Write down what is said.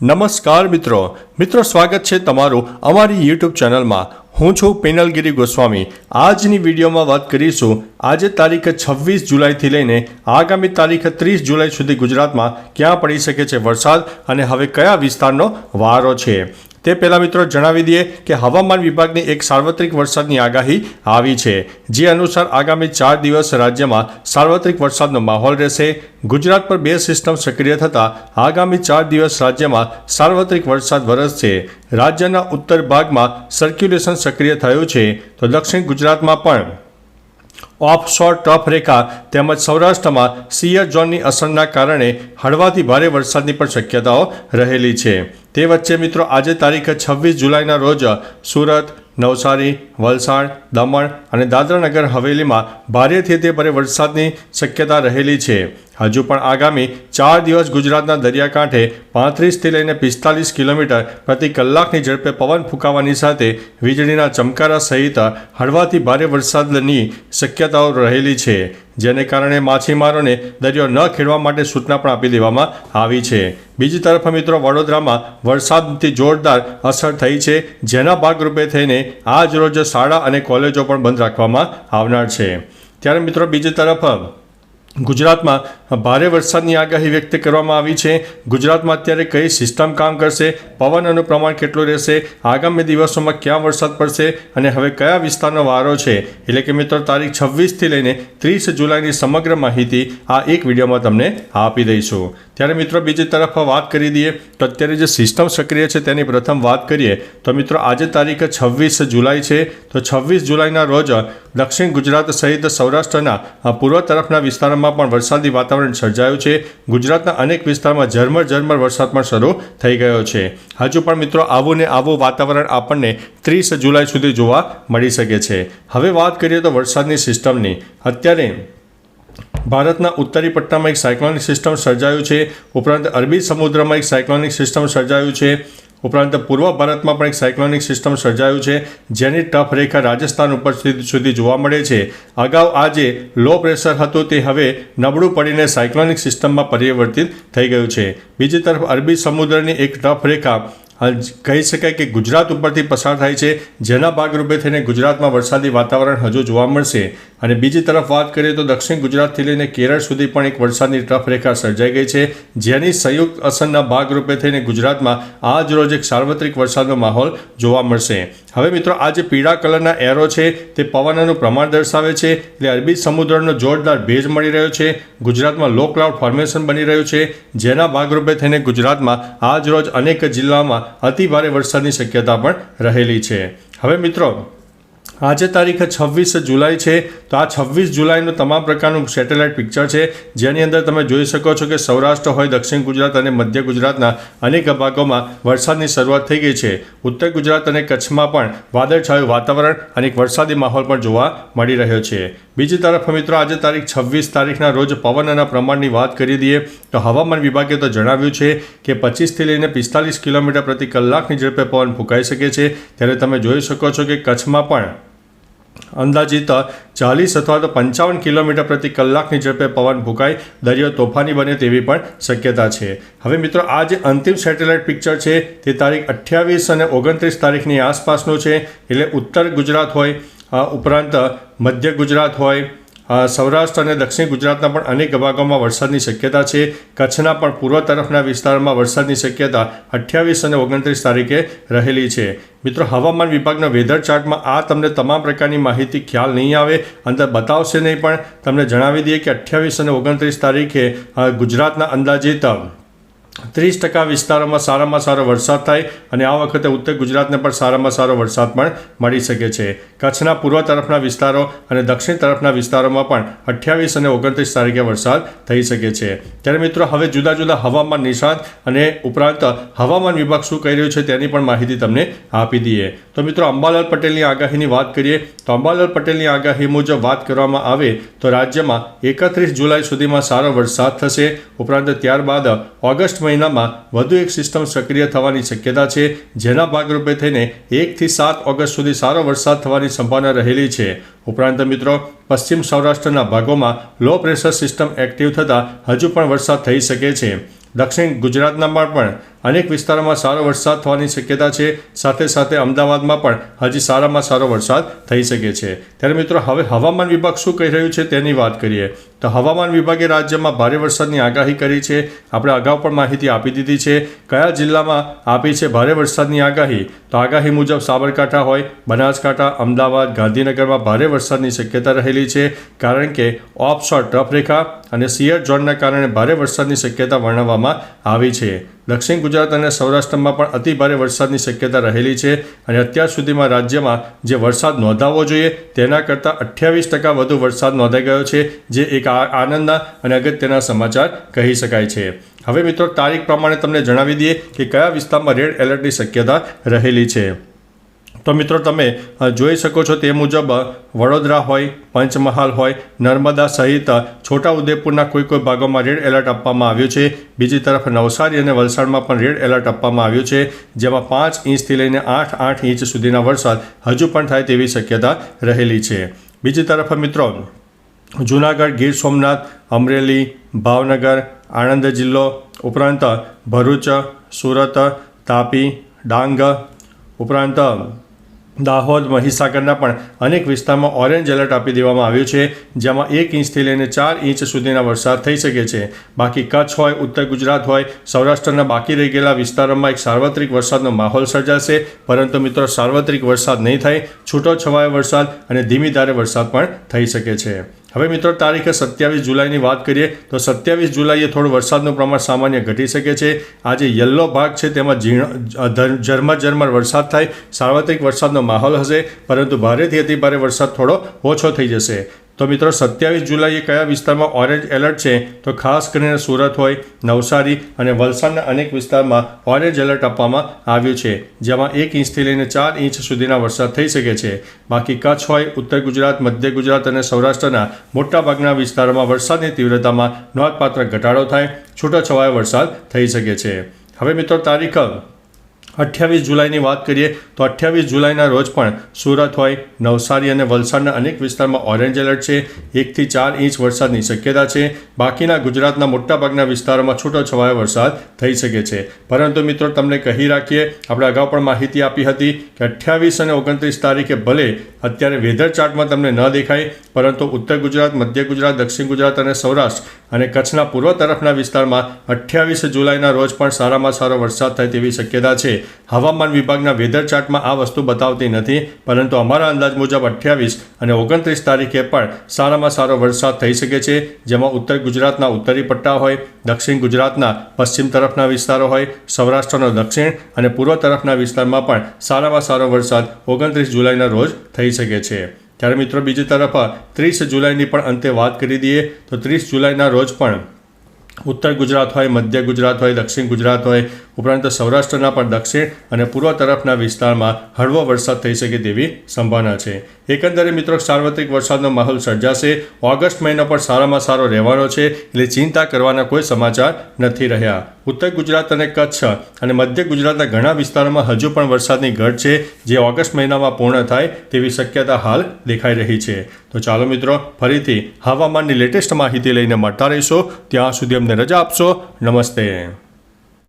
નમસ્કાર મિત્રો. મિત્રો, સ્વાગત છે તમારું અમારી યુટ્યુબ ચેનલમાં. હું છું પેનલગીરી ગોસ્વામી. આજની વિડીયોમાં વાત કરીશું. આજે તારીખ છવ્વીસ જુલાઈથી લઈને આગામી તારીખ ત્રીસ જુલાઈ સુધી ગુજરાતમાં ક્યાં પડી શકે છે વરસાદ અને હવે કયા વિસ્તારનો વારો છે. તે પહેલાં મિત્રો જણાવી દઈએ કે હવામાન વિભાગની એક સાર્વત્રિક વરસાદની આગાહી આવી છે, જે અનુસાર આગામી ચાર દિવસ રાજ્યમાં સાર્વત્રિક વરસાદનો માહોલ રહેશે. ગુજરાત પર બે સિસ્ટમ સક્રિય થતાં આગામી ચાર દિવસ રાજ્યમાં સાર્વત્રિક વરસાદ વરસશે. રાજ્યના ઉત્તર ભાગમાં સર્ક્યુલેશન સક્રિય થયું છે, તો દક્ષિણ ગુજરાતમાં પણ ઓફશોર ટફ રેખા તેમજ સૌરાષ્ટ્રમાં સિયર ઝોનની અસરના કારણે હળવાથી ભારે વરસાદની પણ શક્યતાઓ રહેલી છે. તે વચ્ચે મિત્રો આજે તારીખ છવ્વીસ જુલાઈના રોજ સુરત, નવસારી, વલસાડ, દમણ અને દાદરાનગર હવેલીમાં ભારેથી તે ભારે વરસાદની શક્યતા રહેલી છે. હજુ પણ આગામી ચાર દિવસ ગુજરાતના દરિયાકાંઠે પાંત્રીસથી લઈને પિસ્તાલીસ કિલોમીટર પ્રતિ કલાકની ઝડપે પવન ફૂંકાવાની સાથે વીજળીના ચમકારા સહિત હળવાથી ભારે વરસાદની શક્યતાઓ રહેલી છે, જેને કારણે માછીમારોને દરિયો ન ખેડવા માટે સૂચના પણ આપી દેવામાં આવી છે. બીજી તરફ મિત્રો, વડોદરામાં વરસાદથી જોરદાર અસર થઈ છે, જેના ભાગરૂપે થઈને આજ રોજ શાળા અને કોલેજો પણ બંધ રાખવામાં આવનાર છે. ત્યારે મિત્રો, બીજી તરફ ગુજરાતમાં ભારે વરસાદની આગાહી વ્યક્ત કરવામાં આવી છે. ગુજરાતમાં અત્યારે કઈ સિસ્ટમ કામ કરશે? પવનનું પ્રમાણ કેટલું રહેશે? આગામી દિવસોમાં ક્યાં વરસાદ પડશે? અને હવે કયા વિસ્તારનો વારો છે? એટલે કે મિત્રો, તારીખ છવ્વીસથી લઈને ત્રીસ જુલાઈની સમગ્ર માહિતી આ એક વિડીયોમાં તમને આપી દઈશું. ત્યારે મિત્રો, બીજી તરફ વાત કરી દઈએ તો અત્યારે જે સિસ્ટમ સક્રિય છે તેની પ્રથમ વાત કરીએ તો મિત્રો, આજે તારીખ છવ્વીસ જુલાઈ છે. તો છવ્વીસ જુલાઈના રોજ દક્ષિણ ગુજરાત સહિત સૌરાષ્ટ્રના પૂર્વ તરફના વિસ્તારોમાં પણ વરસાદી વાતાવરણ સર્જાયું છે. ગુજરાતના અનેક વિસ્તારમાં ઝરમર ઝરમર વરસાદ પણ શરૂ થઈ ગયો છે. હજુ પણ મિત્રો આવું ને આવું વાતાવરણ આપણને ત્રીસ જુલાઈ સુધી જોવા મળી શકે છે. હવે વાત કરીએ તો વરસાદની સિસ્ટમની. અત્યારે ભારતના ઉત્તરી પટ્ટામાં એક સાયક્લોનિક સિસ્ટમ સર્જાયું છે. ઉપરાંત અરબી સમુદ્રમાં એક સાયક્લોનિક સિસ્ટમ સર્જાયું છે. ઉપરાંત પૂર્વ ભારતમાં પણ એક સાયક્લોનિક સિસ્ટમ સર્જાયું છે, જેની ટફ રેખા રાજસ્થાન ઉપર સુધી જોવા મળે છે. અગાઉ આ જે લો પ્રેશર હતું તે હવે નબળું પડીને સાયક્લોનિક સિસ્ટમમાં પરિવર્તિત થઈ ગયું છે. બીજી તરફ અરબી સમુદ્રની એક ટફ રેખા કહી શકાય કે ગુજરાત ઉપરથી પસાર થાય છે. જેના ભાગરૂપે થઈને ગુજરાતમાં વરસાદી વાતાવરણ હજુ જોવા મળશે. અને બીજી તરફ વાત કરીએ તો દક્ષિણ ગુજરાતથી લઈને કેરળ સુધી પણ એક વરસાદની રેખા સર્જાઈ ગઈ છે. જેની સંયુક્ત અસરના ભાગરૂપે થઈને ગુજરાતમાં આજ રોજ એક સાર્વત્રિક વરસાદનો માહોલ જોવા મળશે. હવે મિત્રો, આ જે પીળા કલરના એરો છે, તે પવનનું પ્રમાણ દર્શાવે છે. એટલે અરબી સમુદ્રનો જોરદાર ભેજ મળી રહ્યો છે. ગુજરાતમાં લો ક્લાઉડ ફોર્મેશન બની રહ્યું છે. જેના ભાગરૂપે થઈને ગુજરાતમાં આજ રોજ અનેક જિલ્લામાં અતિભારે વરસાદની શક્યતા પણ રહેલી છે. હવે મિત્રો આજે તારીખ છવ્વીસ જુલાઈ છે. તો આ છવ્વીસ જુલાઈનું તમામ પ્રકારનું સેટેલાઇટ પિક્ચર છે. જેની અંદર તમે જોઈ શકો છો કે સૌરાષ્ટ્ર હોય, દક્ષિણ ગુજરાત અને મધ્ય ગુજરાતના અનેક ભાગોમાં વરસાદની શરૂઆત થઈ ગઈ છે. ઉત્તર ગુજરાત અને કચ્છમાં પણ વાદળછાયું વાતાવરણ અને એક વરસાદી માહોલ પણ જોવા મળી રહ્યો છે. બીજી તરફ મિત્રો, આજે તારીખ છવ્વીસ તારીખના રોજ પવનના પ્રમાણની વાત કરી દઈએ તો હવામાન વિભાગે તો જણાવ્યું છે કે પચીસથી લઈને પિસ્તાલીસ કિલોમીટર પ્રતિ કલાકની ઝડપે પવન ફૂંકાઈ શકે છે. ત્યારે તમે જોઈ શકો છો કે કચ્છમાં પણ અંદાજિત ચાલીસ અથવા તો પંચાવન કિલોમીટર પ્રતિ કલાકની ઝડપે પવન ફૂંકાઈ દરિયો તોફાની બને તેવી પણ શક્યતા છે. હવે મિત્રો, આ જે અંતિમ સેટેલાઇટ પિક્ચર છે, તે તારીખ અઠ્યાવીસ અને ઓગણત્રીસ તારીખની આસપાસનું છે. એટલે ઉત્તર ગુજરાત હોય ઉપરાંત મધ્ય ગુજરાત હોય સૌરાષ્ટ્ર અને દક્ષિણ ગુજરાતના પણ અનેક ભાગોમાં વરસાદની શક્યતા છે. કચ્છના પણ પૂર્વ તરફના વિસ્તારમાં વરસાદની શક્યતા અઠ્યાવીસ અને ઓગણત્રીસ તારીખે રહેલી છે. મિત્રો, હવામાન વિભાગના વેધર ચાર્ટમાં આ તમને તમામ પ્રકારની માહિતી ખ્યાલ નહીં આવે, અંદર બતાવશે નહીં, પણ તમને જણાવી દઈએ કે અઠ્યાવીસ અને ઓગણત્રીસ તારીખે ગુજરાતના અંદાજિત ત્રીસ ટકા વિસ્તારોમાં સારામાં સારો વરસાદ થાય અને આ વખતે ઉત્તર ગુજરાતને પણ સારામાં સારો વરસાદ પણ મળી શકે છે. કચ્છના પૂર્વ તરફના વિસ્તારો અને દક્ષિણ તરફના વિસ્તારોમાં પણ અઠ્યાવીસ અને ઓગણત્રીસ તારીખે વરસાદ થઈ શકે છે. ત્યારે મિત્રો, હવે જુદા જુદા હવામાન નિષ્ણાત અને ઉપરાંત હવામાન વિભાગ શું કહી રહ્યું છે તેની પણ માહિતી તમને આપી દઈએ. તો મિત્રો, અંબાલાલ પટેલની આગાહીની વાત કરીએ, તો અંબાલાલ પટેલની આગાહી મુજબ વાત કરવામાં આવે તો રાજ્યમાં એકત્રીસ જુલાઈ સુધીમાં સારો વરસાદ થશે. ઉપરાંત ત્યારબાદ ઓગસ્ટ મહિનામાં વધુ એક સિસ્ટમ સક્રિય થવાની શક્યતા છે, જેના ભાગરૂપે થઈને એકથી સાત ઓગસ્ટ સુધી સારો વરસાદ થવાની સંભાવના રહેલી છે. ઉપરાંત મિત્રો, પશ્ચિમ સૌરાષ્ટ્રના ભાગોમાં લો પ્રેશર સિસ્ટમ એક્ટિવ થતાં હજુ પણ વરસાદ થઈ શકે છે. દક્ષિણ ગુજરાતનામાં પણ અનેક વિસ્તારોમાં સારો વરસાદ થવાની શક્યતા છે. સાથે સાથે અમદાવાદમાં પણ હજી સારામાં સારો વરસાદ થઈ શકે છે. ત્યારે મિત્રો, હવે હવામાન વિભાગ શું કહી રહ્યું છે તેની વાત કરીએ. તો હવામાન વિભાગે રાજ્યમાં ભારે વરસાદની આગાહી કરી છે. આપણે અગાઉ પણ માહિતી આપી દીધી છે. કયા જિલ્લામાં આપી છે ભારે વરસાદની આગાહી? તો આગાહી મુજબ સાબરકાંઠા હોય, બનાસકાંઠા, અમદાવાદ, ગાંધીનગરમાં ભારે વરસાદની શક્યતા રહેલી છે. કારણ કે ઓફશોર ટફ રેખા અને સિયર ઝોનના કારણે ભારે વરસાદની શક્યતા વર્ણવવામાં આવી છે. દક્ષિણ ગુજરાત અને સૌરાષ્ટ્રમાં પણ અતિ ભારે વરસાદની શક્યતા રહેલી છે અને અત્યાર સુધીમાં રાજ્યમાં જે વરસાદ નોંધાવવો જોઈએ તેના કરતાં અઠ્યાવીસ ટકા વધુ વરસાદ નોંધાઈ ગયો છે, જે એક આનંદના અને અગત્યના સમાચાર કહી શકાય છે. હવે મિત્રો, તારીખ પ્રમાણે તમને જણાવી દઈએ કે કયા વિસ્તારમાં રેડ એલર્ટની શક્યતા રહેલી છે. તો મિત્રો તમે જોઈ શકો છો તે મુજબ વડોદરા હોય, પંચમહાલ હોય, નર્મદા સહિત છોટાઉદેપુરના કોઈ કોઈ ભાગોમાં રેડ એલર્ટ આપવામાં આવ્યું છે. બીજી તરફ નવસારી અને વલસાડમાં પણ રેડ એલર્ટ આપવામાં આવ્યું છે, જેમાં પાંચ ઇંચથી લઈને આઠ આઠ ઇંચ સુધીના વરસાદ હજુ પણ થાય તેવી શક્યતા રહેલી છે. બીજી તરફ મિત્રો, જૂનાગઢ, ગીર સોમનાથ, અમરેલી, ભાવનગર, આણંદ જિલ્લો, ઉપરાંત ભરૂચ, સુરત, તાપી, ડાંગ, ઉપરાંત દાહોદ, મહીસાગરના પણ અનેક વિસ્તારમાં ઓરેન્જ એલર્ટ આપી દેવામાં આવ્યું છે, જેમાં એક ઇંચથી લઈને ચાર ઇંચ સુધીના વરસાદ થઈ શકે છે. બાકી કચ્છ હોય, ઉત્તર ગુજરાત હોય, સૌરાષ્ટ્રના બાકી રહી ગયેલા વિસ્તારોમાં એક સાર્વત્રિક વરસાદનો માહોલ સર્જાશે. પરંતુ મિત્રો, સાર્વત્રિક વરસાદ નહીં થાય છૂટો છવાયો વરસાદ અને ધીમી ધારે વરસાદ પણ થઈ શકે છે. હવે મિત્રો, તારીખે સત્યાવીસ જુલાઈની વાત કરીએ, તો સત્યાવીસ જુલાઈએ થોડું વરસાદનું પ્રમાણ સામાન્ય ઘટી શકે છે. આજે યલો ભાગ છે, તેમાં ઝીણ ઝરમર ઝરમર વરસાદ થાય, સાર્વત્રિક વરસાદનો માહોલ હશે, પરંતુ ભારેથી અતિ ભારે વરસાદ થોડો ઓછો થઈ જશે. તો મિત્રો, સત્યાવીસ જુલાઈએ કયા વિસ્તારમાં ઓરેન્જ એલર્ટ છે? તો ખાસ કરીને સુરત હોય, નવસારી અને વલસાડના અનેક વિસ્તારમાં ઓરેન્જ એલર્ટ આપવામાં આવ્યું છે, જેમાં એક ઇંચથી લઈને ચાર ઇંચ સુધીના વરસાદ થઈ શકે છે. બાકી કચ્છ હોય, ઉત્તર ગુજરાત, મધ્ય ગુજરાત અને સૌરાષ્ટ્રના મોટાભાગના વિસ્તારોમાં વરસાદની તીવ્રતામાં નોંધપાત્ર ઘટાડો થાય, છૂટોછવાયો વરસાદ થઈ શકે છે. હવે મિત્રો, તારીખ અઠ્યાવીસ જુલાઈની વાત કરીએ તો અઠ્યાવીસ જુલાઈના રોજ પણ સુરત હોય, નવસારી અને વલસાડના અનેક વિસ્તારમાં ઓરેન્જ એલર્ટ છે. એકથી ચાર ઇંચ વરસાદની શક્યતા છે. બાકીના ગુજરાતના મોટાભાગના વિસ્તારોમાં છૂટો છવાયો વરસાદ થઈ શકે છે. પરંતુ મિત્રો, તમને કહી રાખીએ, આપણે અગાઉ પણ માહિતી આપી હતી કે અઠ્યાવીસ અને ઓગણત્રીસ તારીખે ભલે અત્યારે વેધર ચાર્ટમાં તમને ન દેખાય, પરંતુ ઉત્તર ગુજરાત, મધ્ય ગુજરાત, દક્ષિણ ગુજરાત અને સૌરાષ્ટ્ર અને કચ્છના પૂર્વ તરફના વિસ્તારમાં અઠ્યાવીસ જુલાઈના રોજ પણ સારામાં સારો વરસાદ થાય તેવી શક્યતા છે. હવામાન વિભાગના વેધર ચાર્ટમાં આ વસ્તુ બતાવતી નથી, પરંતુ અમારા અંદાજ મુજબ અઠ્યાવીસ અને ઓગણત્રીસ તારીખે પણ સારામાં સારો વરસાદ થઈ શકે છે, જેમાં ઉત્તર ગુજરાતના ઉત્તરી પટ્ટા હોય, દક્ષિણ ગુજરાતના પશ્ચિમ તરફના વિસ્તારો હોય, સૌરાષ્ટ્રનો દક્ષિણ અને પૂર્વ તરફના વિસ્તારમાં પણ સારામાં સારો વરસાદ ઓગણત્રીસ જુલાઈના રોજ થઈ શકે છે. ત્યારે મિત્રો બીજી તરફ ત્રીસ જુલાઈની પણ અંતે વાત કરી દઈએ, તો ત્રીસ જુલાઈના રોજ પણ ઉત્તર ગુજરાત હોય, મધ્ય ગુજરાત હોય, દક્ષિણ ગુજરાત હોય ઉપરાંત સૌરાષ્ટ્રના પણ દક્ષિણ અને પૂર્વ તરફના વિસ્તારમાં હળવો વરસાદ થઈ શકે તેવી સંભાવના છે. એકંદરે મિત્રો, સાર્વત્રિક વરસાદનો માહોલ સર્જાશે. ઓગસ્ટ મહિનો પણ સારામાં સારો રહેવાનો છે એટલે ચિંતા કરવાના કોઈ સમાચાર નથી રહ્યા. ઉત્તર ગુજરાત અને કચ્છ અને મધ્ય ગુજરાતના ઘણા વિસ્તારોમાં હજુ પણ વરસાદની ઘટ છે જે ઓગસ્ટ મહિનામાં પૂર્ણ થાય તેવી શક્યતા હાલ દેખાઈ રહી છે. તો ચાલો મિત્રો, ફરીથી હવામાનની લેટેસ્ટ માહિતી લઈને મળતા રહીશો. ત્યાં સુધી અમને રજા આપશો. નમસ્તે.